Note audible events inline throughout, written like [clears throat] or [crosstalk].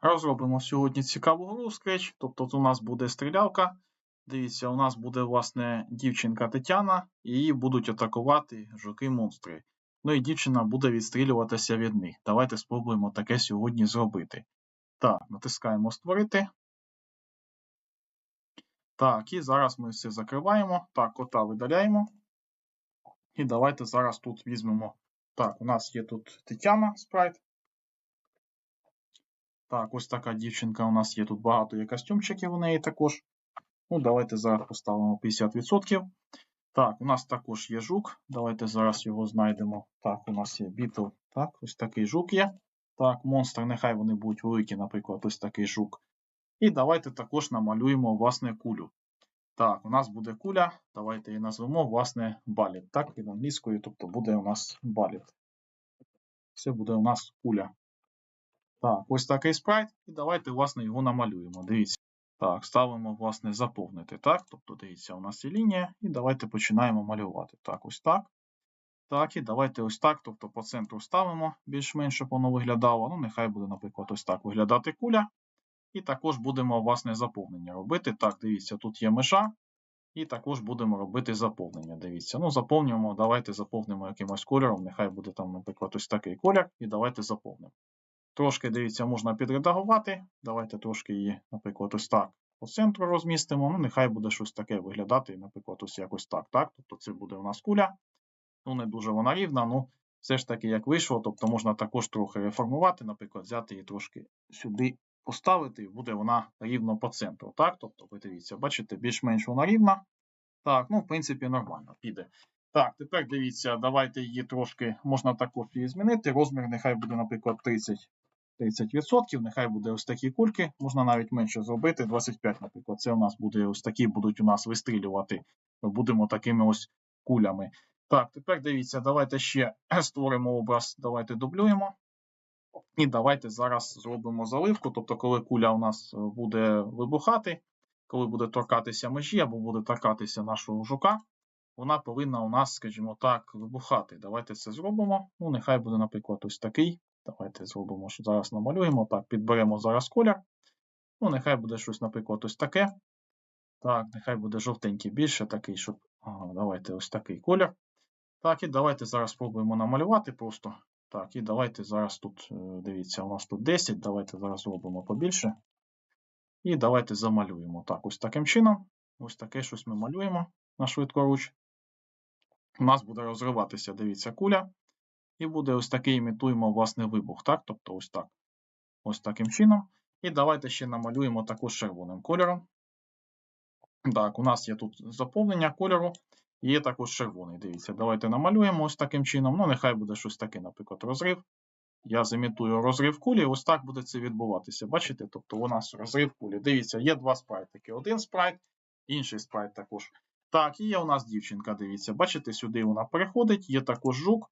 Розробимо сьогодні цікаву гру Scratch. Тобто у нас буде стрілялка. Дивіться, у нас буде, власне, дівчинка Тетяна, і її будуть атакувати жуки-монстри. Ну і дівчина буде відстрілюватися від них. Давайте спробуємо таке сьогодні зробити. Так, натискаємо Створити. Так, і зараз ми все закриваємо. Так, кота видаляємо. І давайте зараз тут візьмемо. Так, у нас є тут Тетяна спрайт. Так, ось така дівчинка у нас є. Тут багато є костюмчиків у неї також. Ну, давайте зараз поставимо 50%. Так, у нас також є жук. Давайте зараз його знайдемо. Так, у нас є бітл. Так, ось такий жук є. Так, монстр, нехай вони будуть великі, наприклад, ось такий жук. І давайте також намалюємо, власне, кулю. Так, у нас буде куля. Давайте її назвемо, власне, баліт. Так, від англійської, тобто буде у нас баліт. Це буде у нас куля. Так, ось такий спрайт. І давайте, власне, його намалюємо. Дивіться. Так, ставимо, власне, заповнити. Так, тобто, дивіться, у нас є лінія, і давайте починаємо малювати. Так, ось так. Так, і давайте ось так. Тобто по центру ставимо більш-менш, щоб воно виглядало. Ну, нехай буде, наприклад, ось так виглядати куля. І також будемо, власне, заповнення робити. Так, дивіться, тут є межа. І також будемо робити заповнення. Дивіться. Ну, заповнюємо, давайте заповнимо якимось кольором. Нехай буде там, наприклад, ось такий колір. І давайте заповнимо. Трошки, дивіться, можна підредагувати. Давайте трошки її, наприклад, ось так по центру розмістимо. Ну, нехай буде щось таке виглядати, наприклад, ось якось так. так? Тобто це буде у нас куля. Ну, не дуже вона рівна, ну все ж таки, як вийшло, тобто можна також трохи реформувати, наприклад, взяти її трошки сюди поставити, і буде вона рівно по центру. так? Тобто, ви дивіться, бачите, більш-менш вона рівна. Так, ну, в принципі, нормально піде. Так, тепер дивіться, давайте її трошки можна також її змінити. Розмір нехай буде, наприклад, 30 30%, нехай буде ось такі кульки, можна навіть менше зробити. 25, наприклад, це у нас буде ось такі будуть у нас вистрілювати. Будемо такими ось кулями. Так, тепер дивіться, давайте ще [clears throat] створимо образ, давайте дублюємо. І давайте зараз зробимо заливку. Тобто, коли куля у нас буде вибухати, коли буде торкатися межі або буде торкатися нашого жука, вона повинна у нас, скажімо так, вибухати. Давайте це зробимо. Ну, нехай буде, наприклад, ось такий. Давайте зробимо, що зараз намалюємо. Так, підберемо зараз колір. Ну, нехай буде щось, наприклад, ось таке. Так, нехай буде жовтенький більше, такий, щоб. Ага, давайте ось такий колір. Так, і давайте зараз спробуємо намалювати просто. Так, і давайте зараз тут, е, дивіться, у нас тут 10. Давайте зараз зробимо побільше. І давайте замалюємо. Так, ось таким чином. Ось таке щось ми малюємо на швидкоруч. У нас буде розриватися, дивіться, куля. І буде ось такий імітуємо, власне, вибух. так? Тобто ось так. Ось таким чином. І давайте ще намалюємо також червоним кольором. Так, у нас є тут заповнення кольору. І є також червоний. Дивіться, давайте намалюємо ось таким чином. Ну, нехай буде щось таке, наприклад, розрив. Я замітую розрив кулі, ось так буде це відбуватися. Бачите? Тобто у нас розрив кулі. Дивіться, є два спрайтики. Один спрайт, інший спрайт також. Так, і є у нас дівчинка, дивіться. Бачите, сюди вона переходить, є також жук.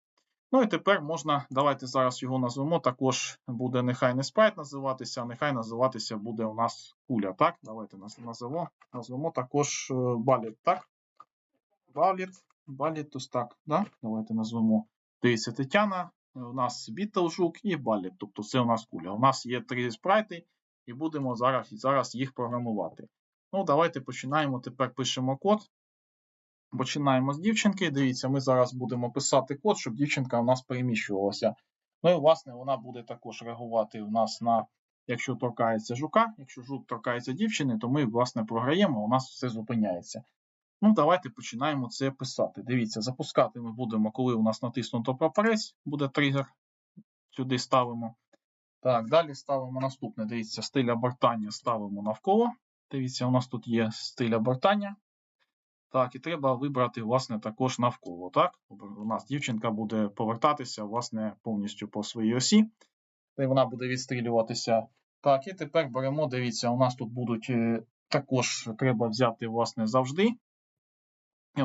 Ну і тепер можна, давайте зараз його назвемо. Також буде нехай не спрайт називатися, а нехай називатися буде у нас куля. Так, давайте назвемо назвемо також баліт. так? Баліт, баліт, ось так. да? Давайте назвемо. Дивіться, Тетяна, у нас Бітлжук і баліт. Тобто це у нас куля. У нас є три спрайти, і будемо зараз зараз їх програмувати. Ну, давайте починаємо. Тепер пишемо код. Починаємо з дівчинки. Дивіться, ми зараз будемо писати код, щоб дівчинка у нас переміщувалася. Ну і, власне, вона буде також реагувати у нас на, якщо торкається жука. Якщо жук торкається дівчини, то ми, власне, програємо, у нас все зупиняється. Ну, давайте починаємо це писати. Дивіться, запускати ми будемо, коли у нас натиснуто прапорець, буде тригер. Сюди ставимо. Так, далі ставимо наступне. Дивіться, стиль обертання ставимо навколо. Дивіться, у нас тут є стиль обертання. Так, і треба вибрати, власне, також навколо. Так? У нас дівчинка буде повертатися, власне, повністю по своїй осі. І вона буде відстрілюватися. Так, і тепер беремо, дивіться, у нас тут будуть е, також треба взяти, власне, завжди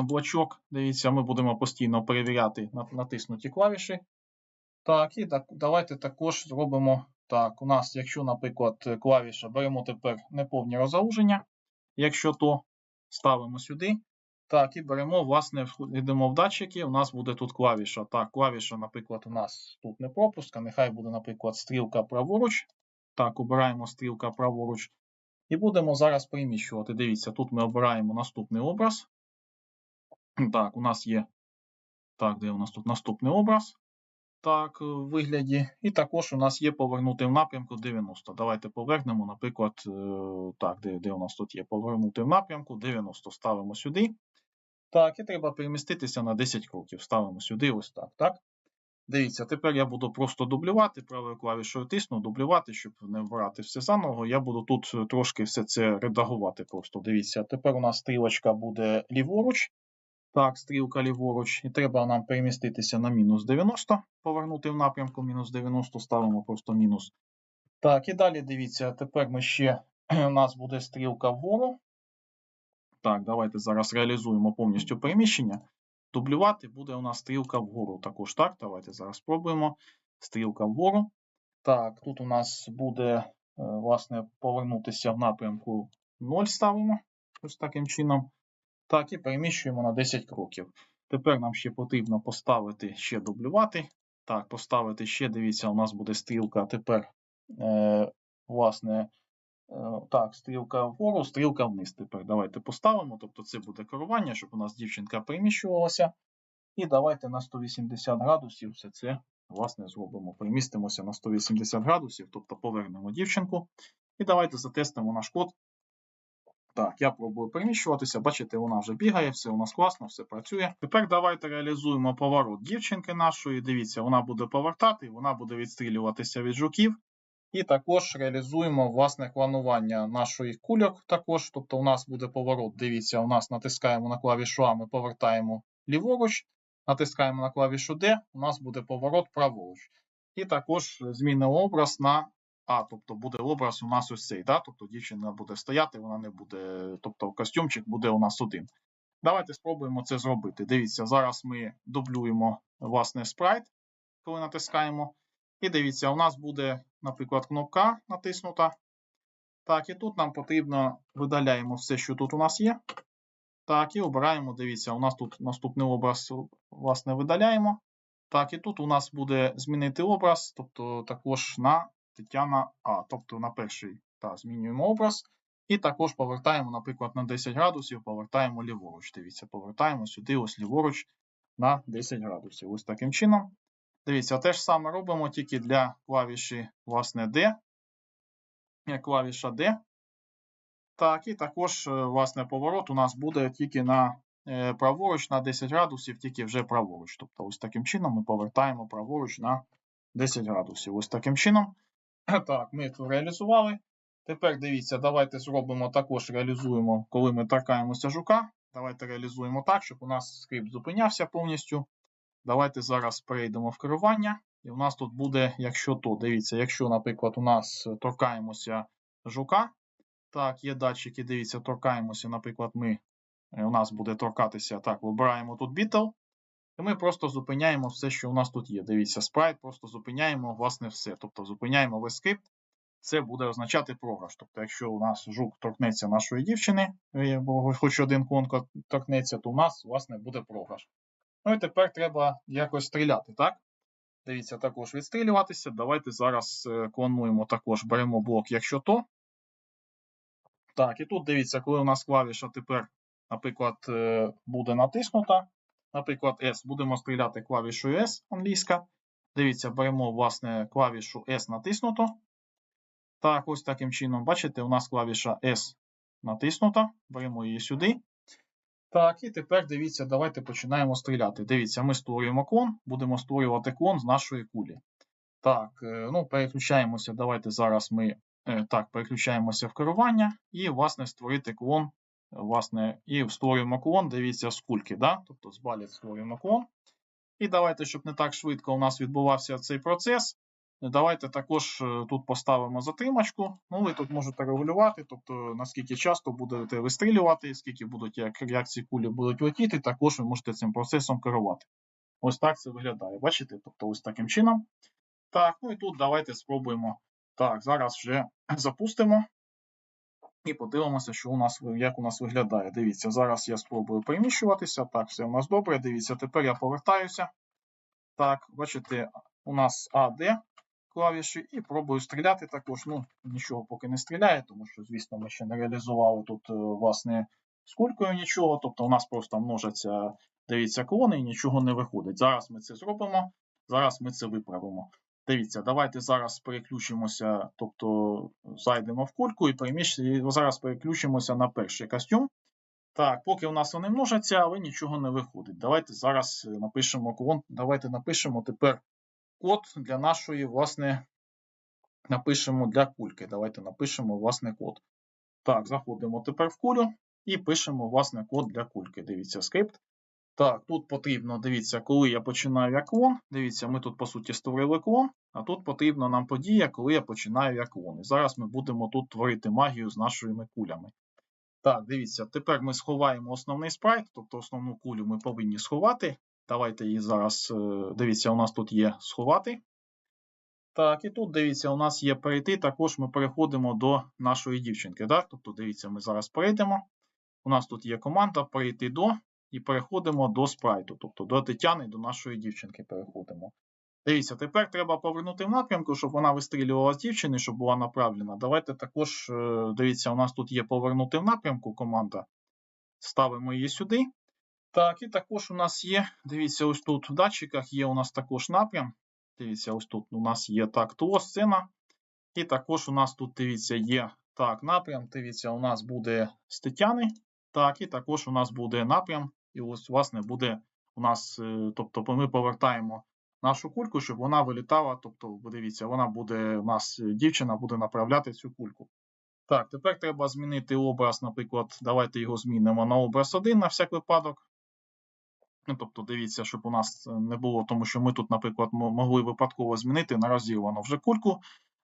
блочок. Дивіться, ми будемо постійно перевіряти натиснуті клавіші. Так, і так, давайте також зробимо так. У нас, якщо, наприклад, клавіша беремо тепер неповні розгалуження, якщо то ставимо сюди. Так, і беремо, власне, йдемо в датчики. У нас буде тут клавіша. Так, клавіша, наприклад, у нас тут не пропуска. Нехай буде, наприклад, стрілка праворуч. Так, обираємо стрілка праворуч. І будемо зараз переміщувати. Дивіться, тут ми обираємо наступний образ. Так, у нас є. Так, де у нас тут наступний образ? Так, в вигляді. І також у нас є повернути в напрямку 90. Давайте повернемо, наприклад, е, так, де, де у нас тут є повернути в напрямку 90. Ставимо сюди. Так, і треба переміститися на 10 кроків. Ставимо сюди ось так. так? Дивіться, тепер я буду просто дублювати, правою клавішою тисну, дублювати, щоб не вбирати все заново. Я буду тут е, трошки все це редагувати. Просто дивіться, тепер у нас стрілочка буде ліворуч. Так, стрілка ліворуч, і треба нам переміститися на мінус 90, повернути в напрямку мінус 90, ставимо просто мінус. Так, і далі дивіться, тепер ми ще, [clears throat] у нас буде стрілка вгору. Так, давайте зараз реалізуємо повністю переміщення. Дублювати буде у нас стрілка вгору також. Так, давайте зараз спробуємо. Стрілка вгору. Так, тут у нас буде, е, власне, повернутися в напрямку 0 ставимо. Ось таким чином. Так, і переміщуємо на 10 кроків. Тепер нам ще потрібно поставити ще дублювати. Так, поставити ще, дивіться, у нас буде стрілка. Тепер, е, власне, так, стрілка вгору, стрілка вниз. Тепер давайте поставимо. Тобто це буде керування, щоб у нас дівчинка переміщувалася. І давайте на 180 градусів все це, власне, зробимо. Перемістимося на 180 градусів, тобто повернемо дівчинку. І давайте затестимо наш код. Так, я пробую переміщуватися. Бачите, вона вже бігає, все у нас класно, все працює. Тепер давайте реалізуємо поворот дівчинки нашої. Дивіться, вона буде повертати, вона буде відстрілюватися від жуків. І також реалізуємо власне кланування нашої кульок. Також, тобто у нас буде поворот. Дивіться, у нас натискаємо на клавішу А, ми повертаємо ліворуч, натискаємо на клавішу D, у нас буде поворот праворуч. І також змінимо образ на а, тобто буде образ у нас ось цей, да? тобто дівчина буде стояти, вона не буде, тобто костюмчик буде у нас один. Давайте спробуємо це зробити. Дивіться, зараз ми дублюємо власне спрайт, коли натискаємо. І дивіться, у нас буде, наприклад, кнопка натиснута. Так, і тут нам потрібно видаляємо все, що тут у нас є. Так, і обираємо, дивіться, у нас тут наступний образ, власне, видаляємо. Так, і тут у нас буде змінити образ, тобто також на Тетяна А. Тобто на перший та, змінюємо образ. І також повертаємо, наприклад, на 10 градусів, повертаємо ліворуч. Дивіться, повертаємо сюди ось ліворуч на 10 градусів. Ось таким чином. Дивіться, те ж саме робимо тільки для клавіші, власне, D. Клавіша D. Так, і також, е, власне, поворот у нас буде тільки на е, праворуч на 10 градусів, тільки вже праворуч. Тобто, ось таким чином ми повертаємо праворуч на 10 градусів. Ось таким чином. [clears throat] Так, ми це реалізували. Тепер дивіться, давайте зробимо також реалізуємо, коли ми торкаємося жука. Давайте реалізуємо так, щоб у нас скрипт зупинявся повністю. Давайте зараз перейдемо в керування. І у нас тут буде, якщо то, дивіться, якщо, наприклад, у нас торкаємося жука. Так, є датчики, дивіться, торкаємося, наприклад, ми, у нас буде торкатися. Так, вибираємо тут Beetle. І ми просто зупиняємо все, що у нас тут є. Дивіться, спрайт, просто зупиняємо власне все. Тобто зупиняємо весь скрипт. Це буде означати програш. Тобто, якщо у нас жук торкнеться нашої дівчини, бо хоч один конко торкнеться, то у нас, власне, буде програш. Ну і тепер треба якось стріляти, так? Дивіться, також відстрілюватися. Давайте зараз е, клонуємо також, беремо блок, якщо то. Так, і тут дивіться, коли у нас клавіша тепер, наприклад, е, буде натиснута, Наприклад, S. Будемо стріляти клавішою S англійська. Дивіться, беремо, власне, клавішу S натиснуто. Так, ось таким чином, бачите, у нас клавіша S натиснута. Беремо її сюди. Так, і тепер дивіться, давайте починаємо стріляти. Дивіться, ми створюємо клон, будемо створювати клон з нашої кулі. Так, е, ну, переключаємося. Давайте зараз ми е, так, переключаємося в керування і, власне, створити клон власне, і створюємо клон, дивіться, з да? тобто з баліт створюємо клон. І давайте, щоб не так швидко у нас відбувався цей процес. Давайте також е, тут поставимо затримачку. Ну, ви тут можете регулювати, тобто наскільки часто будете вистрілювати, скільки будуть як реакції кулі будуть летіти, також ви можете цим процесом керувати. Ось так це виглядає. Бачите? Тобто ось таким чином. Так, ну і тут давайте спробуємо. Так, зараз вже [clears throat] запустимо. І подивимося, що у нас, як у нас виглядає. Дивіться, зараз я спробую переміщуватися. Так, все у нас добре. Дивіться, тепер я повертаюся. Так, бачите, у нас АД. Клавіші і пробую стріляти також. Ну, нічого поки не стріляє, тому що, звісно, ми ще не реалізували тут, е, власне, з кулькою нічого. Тобто у нас просто множаться, дивіться, клони і нічого не виходить. Зараз ми це зробимо, зараз ми це виправимо. Дивіться, давайте зараз переключимося, тобто зайдемо в кульку і переміщ... зараз переключимося на перший костюм. Так, поки у нас вони множаться, але нічого не виходить. Давайте зараз е, напишемо клон. Давайте напишемо тепер код для нашої, власне, напишемо для кульки. Давайте напишемо власне код. Так, заходимо тепер в кулю і пишемо власне код для кульки. Дивіться, скрипт. Так, тут потрібно, дивіться, коли я починаю як клон. Дивіться, ми тут, по суті, створили клон, а тут потрібна нам подія, коли я починаю як клон. І зараз ми будемо тут творити магію з нашими кулями. Так, дивіться, тепер ми сховаємо основний спрайт, тобто основну кулю ми повинні сховати. Давайте її зараз, е, дивіться, у нас тут є сховати. Так, і тут дивіться, у нас є перейти. Також ми переходимо до нашої дівчинки. Так? Тобто, дивіться, ми зараз перейдемо. У нас тут є команда перейти до і переходимо до спрайту. Тобто до Тетяни, до нашої дівчинки переходимо. Дивіться, тепер треба повернути в напрямку, щоб вона вистрілювала з дівчини, щоб була направлена. Давайте також, е, дивіться, у нас тут є повернути в напрямку команда. Ставимо її сюди. Так, і також у нас є, дивіться, ось тут в датчиках є у нас також напрям. Дивіться, ось тут у нас є так, тло, сцена. І також у нас тут, дивіться, є так, напрям. Дивіться, у нас буде з Тетяни. Так, і також у нас буде напрям. І ось, власне, буде у нас, е, тобто ми повертаємо нашу кульку, щоб вона вилітала. Тобто, дивіться, вона буде, у нас е, дівчина буде направляти цю кульку. Так, тепер треба змінити образ, наприклад, давайте його змінимо на образ 1 на всяк випадок. Ну, Тобто, дивіться, щоб у нас не було, тому що ми тут, наприклад, могли випадково змінити на розірвану вже кульку.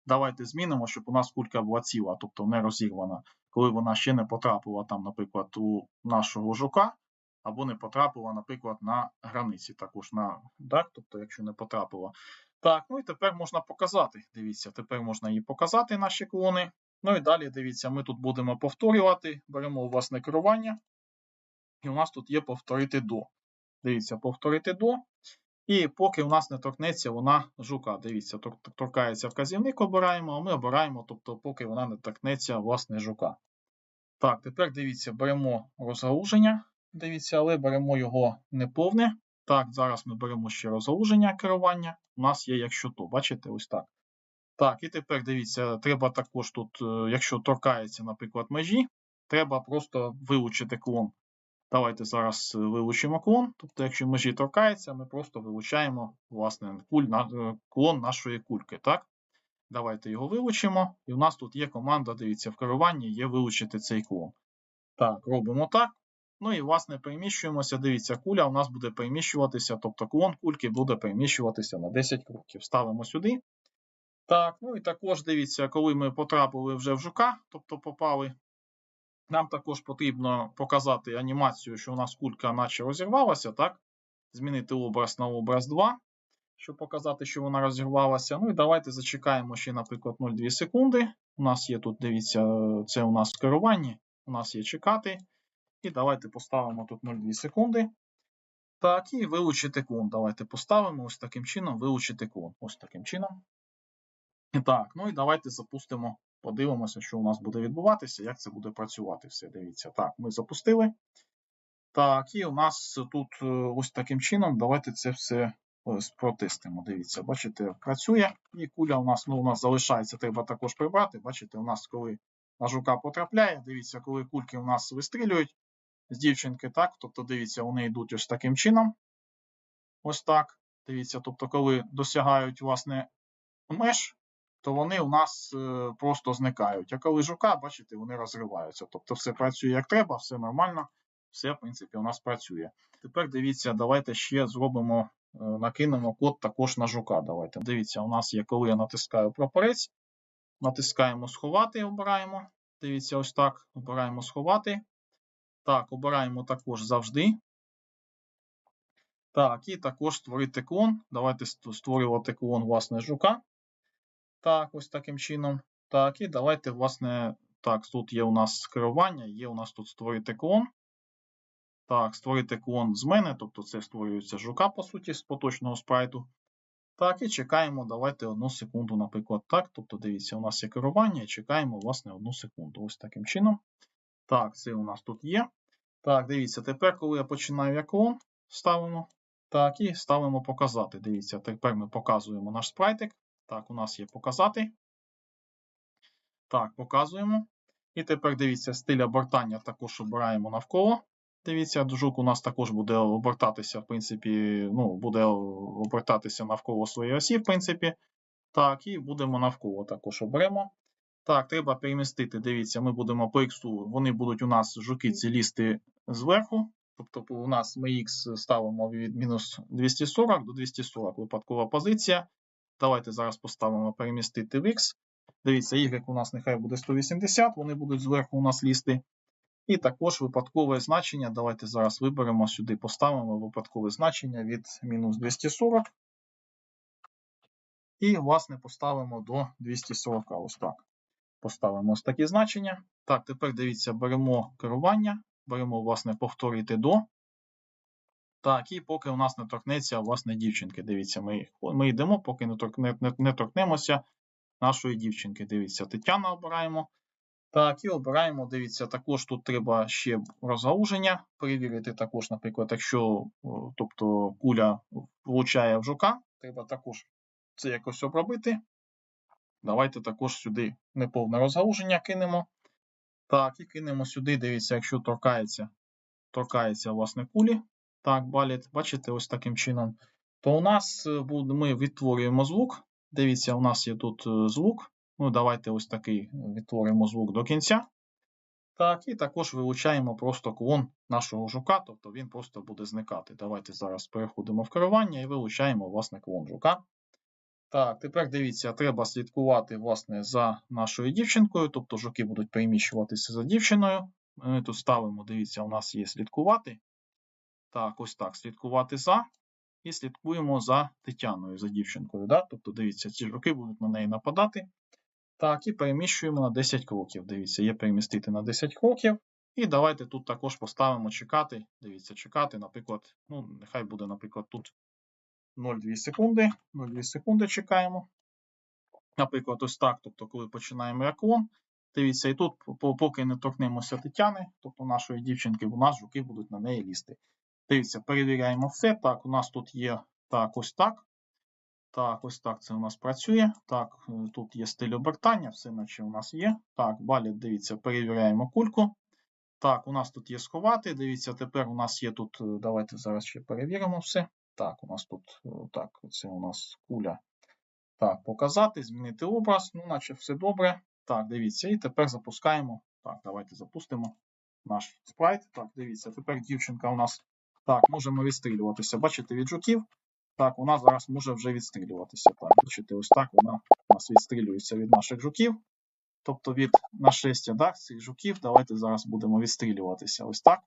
Давайте змінимо, щоб у нас кулька була ціла, тобто не розірвана, коли вона ще не потрапила, там, наприклад, у нашого жука, або не потрапила, наприклад, на границі. Також на так, тобто, якщо не потрапила. Так, ну і тепер можна показати. Дивіться, тепер можна її показати, наші клони. Ну і далі, дивіться, ми тут будемо повторювати, беремо власне керування. І у нас тут є повторити до. Дивіться, повторити до. І поки у нас не торкнеться вона жука. Дивіться, торкається вказівник, обираємо, а ми обираємо, тобто, поки вона не торкнеться власне жука. Так, тепер дивіться, беремо розгалуження. Дивіться, але беремо його неповне. Так, зараз ми беремо ще розгалуження керування. У нас є, якщо то, бачите, ось так. Так, і тепер дивіться, треба також тут, е, якщо торкається, наприклад, межі, треба просто вилучити клон Давайте зараз е, вилучимо клон. Тобто, якщо межі торкається, ми просто вилучаємо власне, куль, е, клон нашої кульки. так? Давайте його вилучимо. І у нас тут є команда, дивіться, в керуванні є вилучити цей клон. Так, робимо так. Ну і, власне, переміщуємося. Дивіться, куля у нас буде переміщуватися, тобто клон кульки буде переміщуватися на 10 кроків. Ставимо сюди. Так, ну і також дивіться, коли ми потрапили вже в жука, тобто попали нам також потрібно показати анімацію, що у нас кулька наче розірвалася, так? Змінити образ на образ 2, щоб показати, що вона розірвалася. Ну і давайте зачекаємо ще, наприклад, 0,2 секунди. У нас є тут, дивіться, це у нас в керуванні. У нас є чекати. І давайте поставимо тут 0,2 секунди. Так, і вилучити клон. Давайте поставимо ось таким чином, вилучити клон. Ось таким чином. Так, ну і давайте запустимо Подивимося, що у нас буде відбуватися, як це буде працювати. Все, дивіться. Так, ми запустили. Так, і у нас тут е, ось таким чином. Давайте це все е, протестимо. Дивіться, бачите, працює. І куля у нас ну, у нас залишається, треба також прибрати. Бачите, у нас, коли на жука потрапляє, дивіться, коли кульки у нас вистрілюють з дівчинки, так, тобто, дивіться, вони йдуть ось таким чином. Ось так. Дивіться, тобто, коли досягають, власне, меж, то вони у нас е, просто зникають. А коли жука, бачите, вони розриваються. Тобто все працює як треба, все нормально, все, в принципі, у нас працює. Тепер дивіться, давайте ще зробимо, е, накинемо код також на жука. Давайте. Дивіться, у нас є, коли я натискаю прапорець, натискаємо сховати, обираємо. Дивіться, ось так. Обираємо сховати. Так, обираємо також завжди. Так, і також створити клон. Давайте створювати клон власне жука. Так, ось таким чином. Так, і давайте, власне, так, тут є у нас керування, є у нас тут створити клон. Так, створити клон з мене, тобто це створюється жука, по суті, з поточного спрайту. Так, і чекаємо, давайте одну секунду, наприклад, так. Тобто, дивіться, у нас є керування, і чекаємо, власне, одну секунду. Ось таким чином. Так, це у нас тут є. Так, дивіться, тепер, коли я починаю як клон, ставимо. Так, і ставимо показати. Дивіться, тепер ми показуємо наш спрайтик. Так, у нас є показати. Так, показуємо. І тепер дивіться, стиль обертання також обираємо навколо. Дивіться, жук у нас також буде обертатися, в принципі, ну, буде обертатися навколо своєї осі, в принципі. Так, і будемо навколо також оберемо. Так, треба перемістити. Дивіться, ми будемо по X, вони будуть у нас жуки ці лізти зверху. Тобто у нас ми X ставимо від мінус 240 до 240 випадкова позиція. Давайте зараз поставимо перемістити в X. Дивіться, Y у нас нехай буде 180, вони будуть зверху у нас лізти. І також випадкове значення. Давайте зараз виберемо сюди, поставимо випадкове значення від мінус 240. І, власне, поставимо до 240. Ось так. Поставимо ось такі значення. Так, тепер дивіться, беремо керування, беремо, власне, повторити до. Так, і поки у нас не торкнеться, власне, дівчинки. Дивіться, ми ми йдемо, поки не, торкне, не, не торкнемося нашої дівчинки. Дивіться, Тетяна обираємо. Так, і обираємо, дивіться, також тут треба ще розгалуження перевірити. Також, наприклад, якщо тобто, куля влучає в жука, треба також це якось обробити. Давайте також сюди неповне розгалуження кинемо. Так, і кинемо сюди, дивіться, якщо торкається, торкається, власне, кулі. Так, баліт, бачите, ось таким чином. То у нас ми відтворюємо звук. Дивіться, у нас є тут звук. Ну, давайте ось такий відтворимо звук до кінця. Так, і також вилучаємо просто клон нашого жука, тобто він просто буде зникати. Давайте зараз переходимо в керування і вилучаємо, власне, клон жука. Так, тепер дивіться, треба слідкувати, власне, за нашою дівчинкою, тобто жуки будуть переміщуватися за дівчиною. Ми тут ставимо, дивіться, у нас є слідкувати. Так, ось так, слідкувати за. І слідкуємо за Тетяною, за дівчинкою. Да? Тобто, дивіться, ці жуки будуть на неї нападати. Так, і переміщуємо на 10 кроків. Дивіться, є перемістити на 10 кроків. І давайте тут також поставимо чекати. Дивіться, чекати, наприклад, ну, нехай буде, наприклад, тут 0,2 секунди. 0,2 секунди чекаємо. Наприклад, ось так. Тобто, коли починаємо реклон. Дивіться, і тут, поки не торкнемося Тетяни, тобто нашої дівчинки, у нас жуки будуть на неї лізти. Дивіться, перевіряємо все. Так, у нас тут є так, ось так. Так, ось так це у нас працює. Так, е, тут є стиль обертання, все наче у нас є. Так, баліт, дивіться, перевіряємо кульку. Так, у нас тут є сховати. Дивіться, тепер у нас є тут. Е, давайте зараз ще перевіримо все. Так, у нас тут е, так, це у нас куля. Так, показати, змінити образ. Ну, наче все добре. Так, дивіться, і тепер запускаємо. Так, давайте запустимо наш спрайт. Так, дивіться, тепер дівчинка у нас. Так, можемо відстрілюватися. Бачите, від жуків. Так, вона зараз може вже відстрілюватися. Так, бачите, ось так вона у нас відстрілюється від наших жуків. Тобто від нашестя да, цих жуків. Давайте зараз будемо відстрілюватися. Ось так.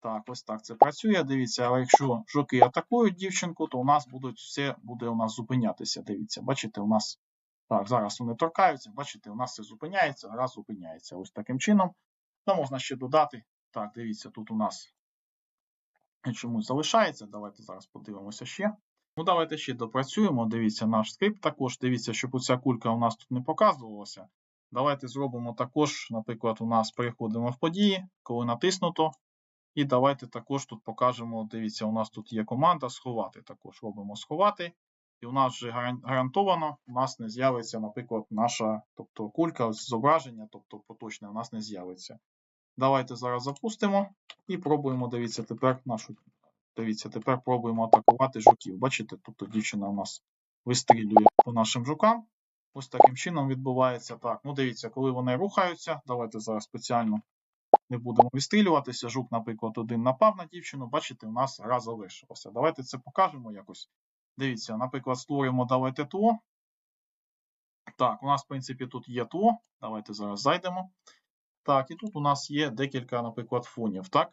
Так, ось так це працює. Дивіться, але якщо жуки атакують дівчинку, то у нас будуть все буде у нас зупинятися. Дивіться, бачите, у нас. Так, зараз вони торкаються, бачите, у нас все зупиняється, раз зупиняється. Ось таким чином. Ну, можна ще додати. Так, дивіться, тут у нас чомусь залишається. Давайте зараз подивимося ще. Ну, давайте ще допрацюємо. Дивіться, наш скрипт також. Дивіться, щоб оця кулька у нас тут не показувалася. Давайте зробимо також, наприклад, у нас переходимо в події, коли натиснуто. І давайте також тут покажемо. Дивіться, у нас тут є команда сховати. Також робимо сховати. І у нас вже гарантовано, у нас не з'явиться, наприклад, наша тобто кулька зображення, тобто поточне, у нас не з'явиться. Давайте зараз запустимо і пробуємо, дивіться, тепер нашу. Дивіться, тепер пробуємо атакувати жуків. Бачите, тут дівчина у нас вистрілює по нашим жукам. Ось таким чином відбувається так. Ну, дивіться, коли вони рухаються, давайте зараз спеціально не будемо вистрілюватися. Жук, наприклад, один напав на дівчину. Бачите, у нас гра залишилася. Давайте це покажемо якось. Дивіться, наприклад, створюємо давайте ТО. Так, у нас, в принципі, тут є ТО. Давайте зараз зайдемо. Так, і тут у нас є декілька, наприклад, фонів. Так,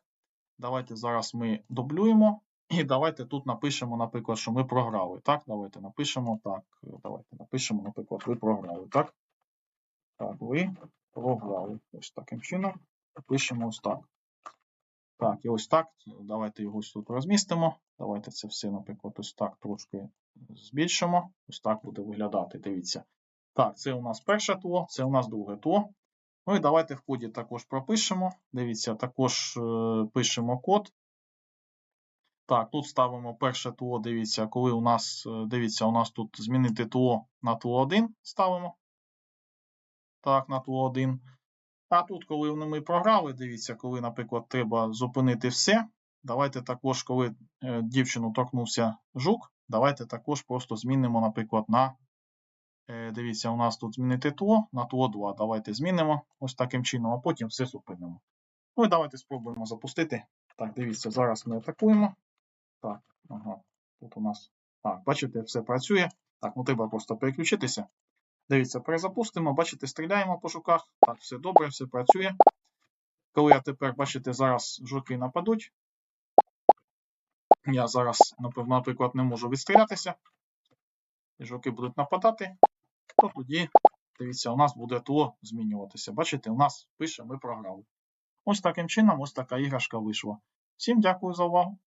давайте зараз ми дублюємо. І давайте тут напишемо, наприклад, що ми програли. Так, давайте напишемо так. Давайте напишемо, наприклад, ви програли. Так, Так, ви програли. Ось таким чином. Пишемо ось так. Так, і ось так. Давайте його тут розмістимо. Давайте це все, наприклад, ось так трошки збільшимо. Ось так буде виглядати. Дивіться. Так, це у нас перше тло, це у нас друге тло. Ну і давайте в коді також пропишемо. Дивіться, також е, пишемо код. Так, тут ставимо перше тло. Дивіться, коли у нас, е, дивіться, у нас тут змінити тло на тло 1 ставимо. Так, на тло 1. А тут, коли ми програли, дивіться, коли, наприклад, треба зупинити все. Давайте також, коли е, дівчину торкнувся жук, давайте також просто змінимо, наприклад, на. Е, Дивіться, у нас тут змінити тло на тло 2. Давайте змінимо ось таким чином, а потім все зупинимо. Ну і давайте спробуємо запустити. Так, дивіться, зараз ми атакуємо. Так, ага, тут у нас. Так, бачите, все працює. Так, ну треба просто переключитися. Дивіться, перезапустимо, бачите, стріляємо по жуках. Так, все добре, все працює. Коли я тепер, бачите, зараз жуки нападуть. Я зараз, наприклад, не можу відстрілятися. І жуки будуть нападати, то тоді, дивіться, у нас буде тло змінюватися. Бачите, у нас пише, ми програли. Ось таким чином, ось така іграшка вийшла. Всім дякую за увагу.